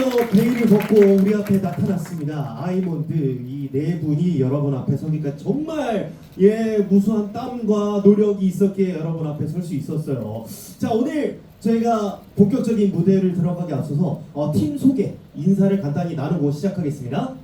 드디어 베일을 벗고 우리 앞에 나타났습니다. 아이몬드 이 네 분이 여러분 앞에 서니까 정말 예 무수한 땀과 노력이 있었기에 여러분 앞에 설 수 있었어요. 자 오늘 저희가 본격적인 무대를 들어가기 앞서서 어, 팀 소개 인사를 간단히 나누고 시작하겠습니다.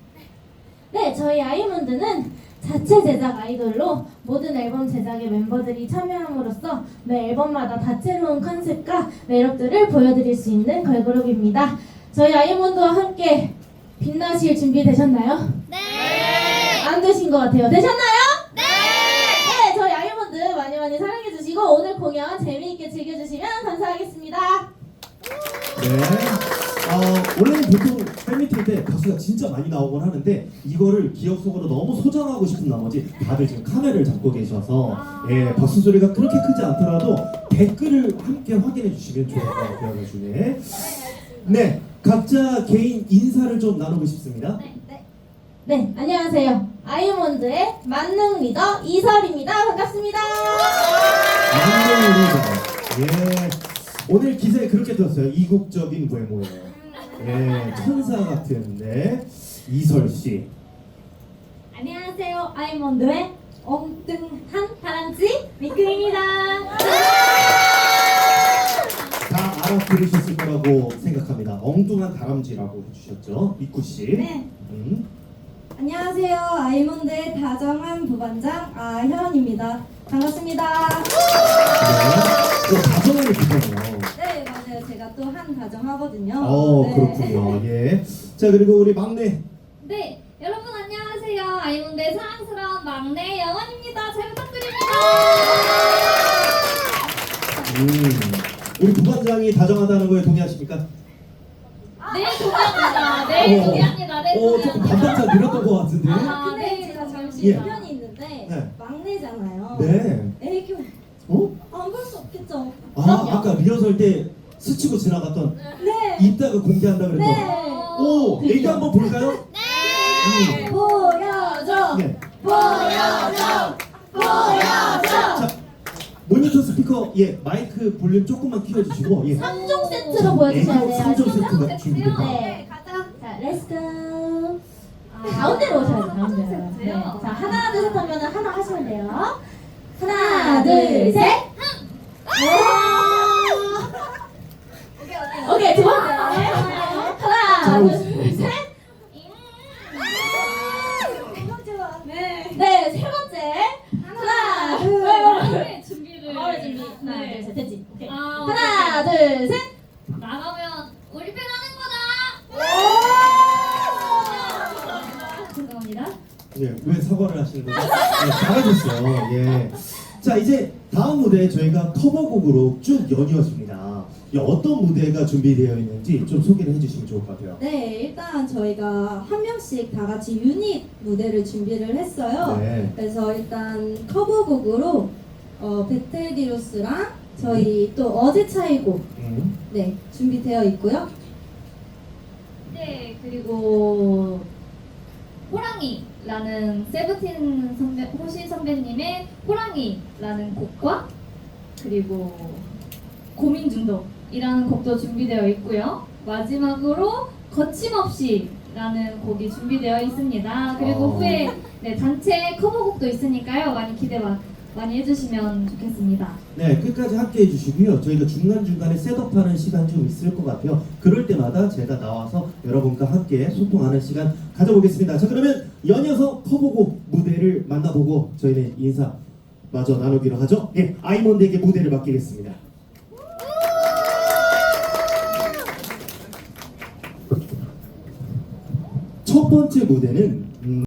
네, 저희 아이몬드는 자체 제작 아이돌로 모든 앨범 제작에 멤버들이 참여함으로써 매 앨범마다 다채로운 컨셉과 매력들을 보여드릴 수 있는 걸그룹입니다. 저희 아이몬드와 함께 빛나실 준비 되셨나요? 네. 안 되신 것 같아요. 되셨나요? 네! 네, 저희 아이몬드 많이 많이 사랑해 주시고 오늘 공연 재미있게 즐겨 주시면 감사하겠습니다. 네. 어, 원래는 보통 팬미팅 때 박수가 진짜 많이 나오곤 하는데 이거를 기억 속으로 너무 소장하고 싶은 나머지 다들 지금 카메라를 잡고 계셔서 예 박수 소리가 그렇게 크지 않더라도 댓글을 함께 확인해 주시면 좋을 것 같아요 나중에 네 각자 개인 인사를 좀 나누고 싶습니다 네, 안녕하세요. 아이몬드의 만능 리더 이설입니다. 반갑습니다. 안녕하세요 예 오늘 기사에 그렇게 떴어요 이국적인 외모예요 예 천사 같은데 이설 씨 안녕하세요. 아이몬드의 엉뚱한 다람쥐 미크입니다. 다 알아들으셨을 거라고 생각합니다. 엉뚱한 다람쥐라고 해주셨죠, 미쿠 씨. 네. 음. 안녕하세요. 아이몬드의 다정한 부반장 아현입니다. 반갑습니다. 네. 또 다정하게 부르네요. 네, 맞아요. 제가 또 한 다정하거든요. 어, 네. 그렇군요. 예. 자, 그리고 우리 막내. 네, 여러분 안녕하세요. 아이몬드의 사랑스러운 막내 영원입니다. 잘 부탁드립니다. 음. 우리 부반장이 다정하다는 거에 동의하십니까? 네, 동의합니다. 네, 어. 동의합니다. 네, 어, 조금 동의합니다. 반반차 늘었던 것 같은데. 아, 근데 네, 제가 잠시 예. 불편이 있는데 네. 막내잖아요. 네. 애교 어? 안 볼 수 없겠죠? 아, 그럼요. 아까 리허설 때 스치고 지나갔던 네. 이따가 공개한다 그랬던. 네. 오, 얘기 한번 볼까요? 네. 보여줘. 네. 보여줘. 보여줘. 자, 모니터 스피커 예 마이크 볼륨 조금만 키워주시고 예. 3종 세트로 보여주셔야 돼요. 삼종 세트가 아시겠죠? 준비됐다. 네. 가자. 자, 렛츠고. 아, 가운데로 오셔야 돼요. 가운데로. 네. 자, 하나, 둘, 셋 하면 하나 하시면 돼요. 하나, 둘, 셋. 오! 오케이, 두 번째. 하나, 잘하고 둘, 있어. 셋. 네. 네, 세 번째. 하나, 둘, 네, 준비를. 마을 준비. 하나, 둘, 네. 셋. 됐지? 오케이. 아, 하나, 둘, 셋. 나가면 팬 하는 거다. 죄송합니다. 예, 왜 사과를 하시는 거죠? 예, 잘하셨어요. 예. 자 이제 다음 무대 저희가 커버곡으로 쭉 연이어집니다. 예, 어떤 무대가 준비되어 있는지 좀 소개를 해주시면 좋을 것 같아요. 네, 일단 저희가 한 명씩 다 같이 유닛 무대를 준비를 했어요. 네. 그래서 일단 커버곡으로 어, 베텔기로스랑 저희 또 어제 차이곡 음. 네 준비되어 있고요. 네, 그리고 호랑이라는 세븐틴 선배, 호시 선배님의 호랑이라는 곡과 그리고 고민 중독이라는 곡도 준비되어 있고요. 마지막으로 거침없이 라는 곡이 준비되어 있습니다. 그리고 어. 후에 네, 단체 커버곡도 있으니까요. 많이 기대 마- 많이 해주시면 좋겠습니다. 네, 끝까지 함께 해주시고요. 저희가 중간중간에 셋업하는 시간 좀 있을 것 같아요. 그럴 때마다 제가 나와서 여러분과 함께 소통하는 시간 가져보겠습니다. 자, 그러면 연이어서 커보고 무대를 만나보고 저희는 인사 마저 나누기로 하죠. 예, 아이몬드에게 무대를 맡기겠습니다. 첫 번째 무대는 음,